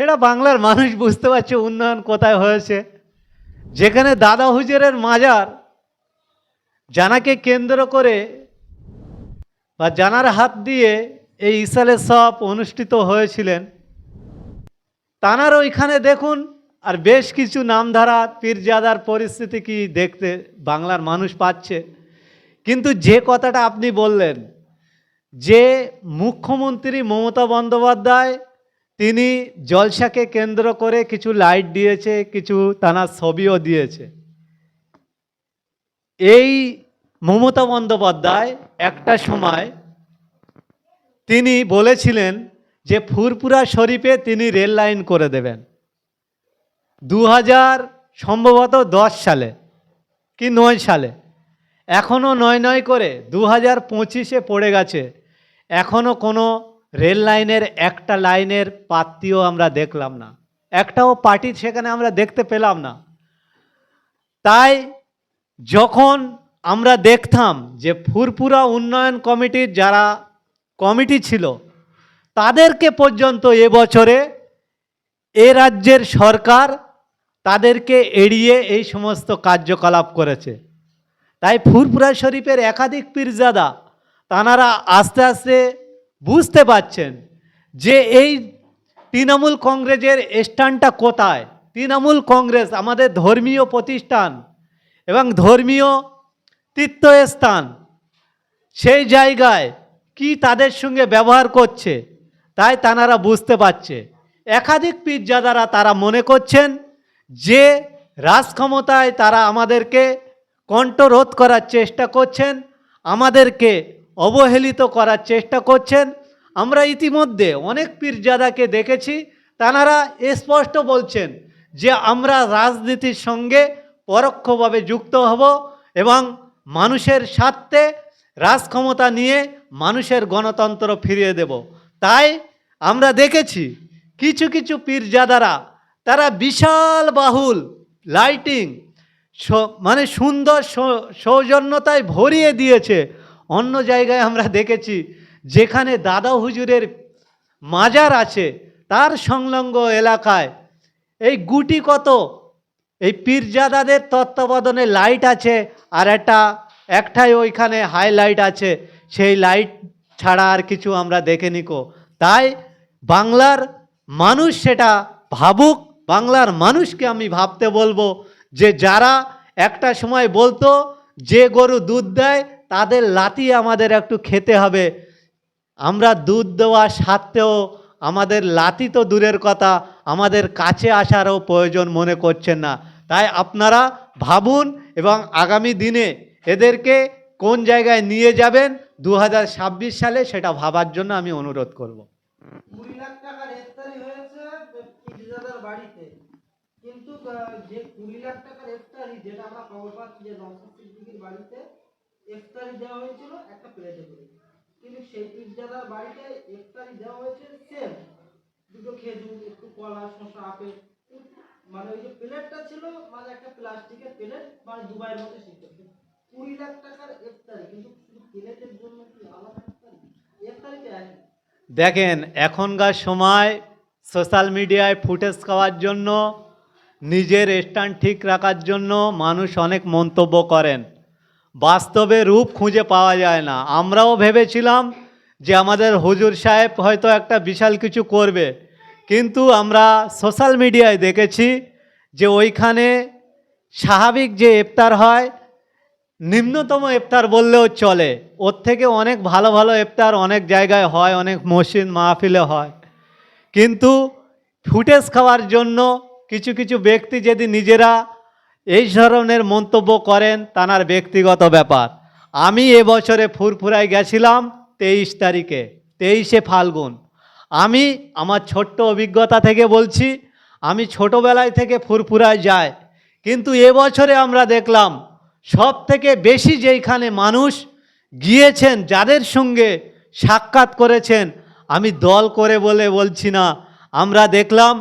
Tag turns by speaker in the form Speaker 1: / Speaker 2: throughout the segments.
Speaker 1: সেটা বাংলার মানুষ বুঝতে পারছে উন্নয়ন কোথায় হয়েছে। যেখানে দাদা হুজুরের মাজার, জানাকে কেন্দ্র করে বা জানার হাত দিয়ে এই ইসালে সব অনুষ্ঠিত হয়েছিলেন। তানার ওইখানে দেখুন, আর বেশ কিছু নামধারা, পীরজাদার পরিস্থিতি কি দেখতে বাংলার মানুষ পাচ্ছে। কিন্তু যে কথাটা আপনি বললেন, যে মুখ্যমন্ত্রী মমতা বন্দ্যোপাধ্যায় তিনি জলসাকে কেন্দ্র করে কিছু লাইট দিয়েছে, কিছু তানার ছবিও দিয়েছে। এই মমতা বন্দ্যোপাধ্যায় একটা সময় তিনি বলেছিলেন যে ফুরপুরা শরীফে তিনি রেল লাইন করে দেবেন। দু হাজার সম্ভবত দশ সালে কি নয় সালে। এখনও নয় নয় করে দু হাজার পঁচিশে পড়ে গেছে। এখনও কোনো রেল লাইনের একটা লাইনের পাত্তিও আমরা দেখলাম না। একটাও পার্টি সেখানে আমরা দেখতে পেলাম না। তাই যখন আমরা দেখতাম যে ফুরপুরা উন্নয়ন কমিটির যারা কমিটি ছিল, তাদেরকে পর্যন্ত এবছরে এ রাজ্যের সরকার তাদেরকে এড়িয়ে এই সমস্ত কার্যকলাপ করেছে। তাই ফুরপুরা শরীফের একাধিক পীরজাদা, তানারা আস্তে আস্তে বুঝতে পাচ্ছেন যে এই তৃণমূল কংগ্রেসের স্থানটা কোথায়? তৃণমূল কংগ্রেস আমাদের ধর্মীয় প্রতিষ্ঠান এবং ধর্মীয় তীর্থস্থান। সেই জায়গায় কি তাদের সঙ্গে ব্যবহার করছে, তাই তানারা বুঝতে পারছে। একাধিক পীরজাদারা তারা মনে করছেন যে রাজক্ষমতায় তারা আমাদেরকে কণ্ঠরোধ করার চেষ্টা করছেন, আমাদেরকে অবহেলিত করার চেষ্টা করছেন। আমরা ইতিমধ্যে অনেক পীরজাদাকে দেখেছি, তানারা স্পষ্ট বলছেন যে আমরা রাজনীতির সঙ্গে পরোক্ষভাবে যুক্ত হব এবং মানুষের স্বার্থে রাজক্ষমতা নিয়ে মানুষের গণতন্ত্র ফিরিয়ে দেব। তাই আমরা দেখেছি কিছু কিছু পীরজাদারা, তারা বিশাল বাহুল, লাইটিং মানে সুন্দর সৌজন্যতায় ভরিয়ে দিয়েছে অন্য জায়গায় আমরা দেখেছি, যেখানে দাদা হুজুরের মাজার আছে, তার সংলগ্ন এলাকায়। এই গুটি কত? এই পীরজাদাদের তত্ত্বাবধানে লাইট আছে, আর একটা, একটাই ওইখানে হাইলাইট আছে। সেই লাইট ছাড়া আর কিছু আমরা দেখে নিকো। তাই বাংলার মানুষ সেটা ভাবুক, বাংলার মানুষকে আমি ভাবতে বলব যে যারা একটা সময় বলতো, যে গরু দুধ দেয় তাদের লাতি আমাদের একটু খেতে হবে। আমরা দুধ দেওয়া সত্ত্বেও আমাদের লাতি তো দূরের কথা, আমাদের কাছে আসারও প্রয়োজন মনে করছেন না। তাই আপনারা ভাবুন এবং আগামী দিনে এদেরকে কোন জায়গায় নিয়ে যাবেন দু হাজার ছাব্বিশ সালে সেটা ভাবার জন্য আমি অনুরোধ করব।
Speaker 2: কিন্তু যে কুড়ি লাখ টাকার যেটা আমরা খবর পাচ্ছি যে বাড়িতে ইফতারি দেওয়া হয়েছিল একটা প্লেটে করে। কিন্তু সেই পিটিজাদার বাড়িতে ইফতারি দেওয়া হয়েছে সেম দুটো খেজুর, একটু কলা, শসা, আপেল। মানে ওই যে প্লেটটা ছিল মানে একটা প্লাস্টিকের প্লেট মানে দুবাইয়ের মধ্যে সিদ্ধ। কুড়ি লাখ টাকার ইফতারি, কিন্তু শুধু প্লেটের জন্য কি আলাদা ইফতারি? ইফতারিটা একই।
Speaker 1: দেখেন, এখনকার সময় সোশ্যাল মিডিয়ায় ফুটেজ খাওয়ার জন্য, নিজের স্ট্যান্ড ঠিক রাখার জন্য মানুষ অনেক মন্তব্য করেন। বাস্তবে রূপ খুঁজে পাওয়া যায় না। আমরাও ভেবেছিলাম যে আমাদের হুজুর সাহেব হয়তো একটা বিশাল কিছু করবে। কিন্তু আমরা সোশ্যাল মিডিয়ায় দেখেছি যে ওইখানে স্বাভাবিক যে ইফতার হয়, নিম্নতম ইফতার বললেও চলে। ওর থেকে অনেক ভালো ভালো ইফতার অনেক জায়গায় হয়, অনেক মসজিদ মাহফিলে হয়। কিন্তু ফুটেজ খাওয়ার জন্য কিছু কিছু ব্যক্তি যদি নিজেরা এই ধরনের মন্তব্য করেন তানার ব্যক্তিগত ব্যাপার। আমি এবছরে ফুরফুরায় গেছিলাম তেইশ তারিখে, তেইশে ফাল্গুন। আমি আমার ছোট্ট অভিজ্ঞতা থেকে বলছি, আমি ছোটোবেলায় থেকে ফুরফুরায় যাই, কিন্তু এবছরে আমরা দেখলাম সব থেকে বেশি যেইখানে মানুষ গিয়েছেন, যাদের সঙ্গে সাক্ষাৎ করেছেন, আমি দল করে বলে বলছি না। আমরা দেখলাম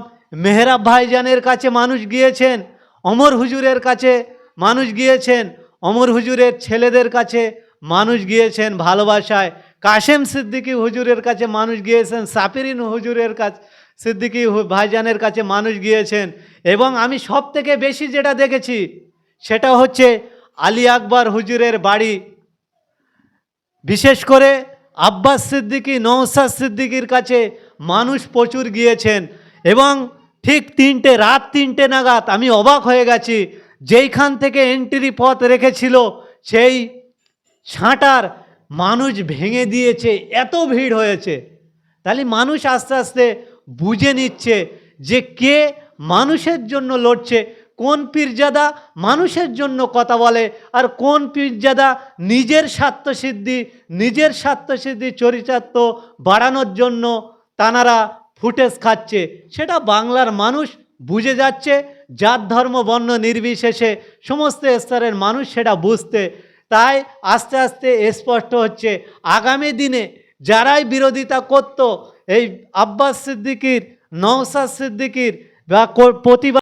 Speaker 1: মেহরাব ভাইজানের কাছে মানুষ গিয়েছেন অমর হুজুরের কাছে মানুষ গিয়েছেন, অমর হুজুরের ছেলেদের কাছে মানুষ গিয়েছেন ভালোবাসায়। কাশেম সিদ্দিকী হুজুরের কাছে মানুষ গিয়েছেন, সাপিরিন হুজুরের কাছে, সিদ্দিকী ভাইজানের কাছে মানুষ গিয়েছেন। এবং আমি সব থেকে বেশি যেটা দেখেছি, সেটা হচ্ছে আলী আকবর হুজুরের বাড়ি। বিশেষ করে আব্বাস সিদ্দিকী নৌসাদ সিদ্দিকির কাছে মানুষ প্রচুর গিয়েছেন। এবং ঠিক তিনটে, রাত তিনটে নাগাদ আমি অবাক হয়ে গেছি। যেইখান থেকে এন্ট্রি পথ রেখেছিল, সেই ছাঁটার মানুষ ভেঙে দিয়েছে, এত ভিড় হয়েছে। তাহলে মানুষ আস্তে আস্তে বুঝে নিচ্ছে যে কে মানুষের জন্য লড়ছে, কোন পীরজাদা মানুষের জন্য কথা বলে, আর কোন পীরজাদা নিজের স্বার্থসিদ্ধি নিজের স্বার্থসিদ্ধি চরিতার্থ বাড়ানোর জন্য তানারা ফুটেজ খাচ্ছে, সেটা বাংলার মানুষ বুঝে যাচ্ছে, জাত, ধর্ম, বর্ণ, নির্বিশেষে সমস্ত স্তরের মানুষ সেটা বুঝতে। তাই আস্তে আস্তে স্পষ্ট হচ্ছে, আগামী দিনে যারাই বিরোধিতা করত, এই আব্বাস সিদ্দিকির নওসাদ সিদ্দিকির বা প্রতিবাদ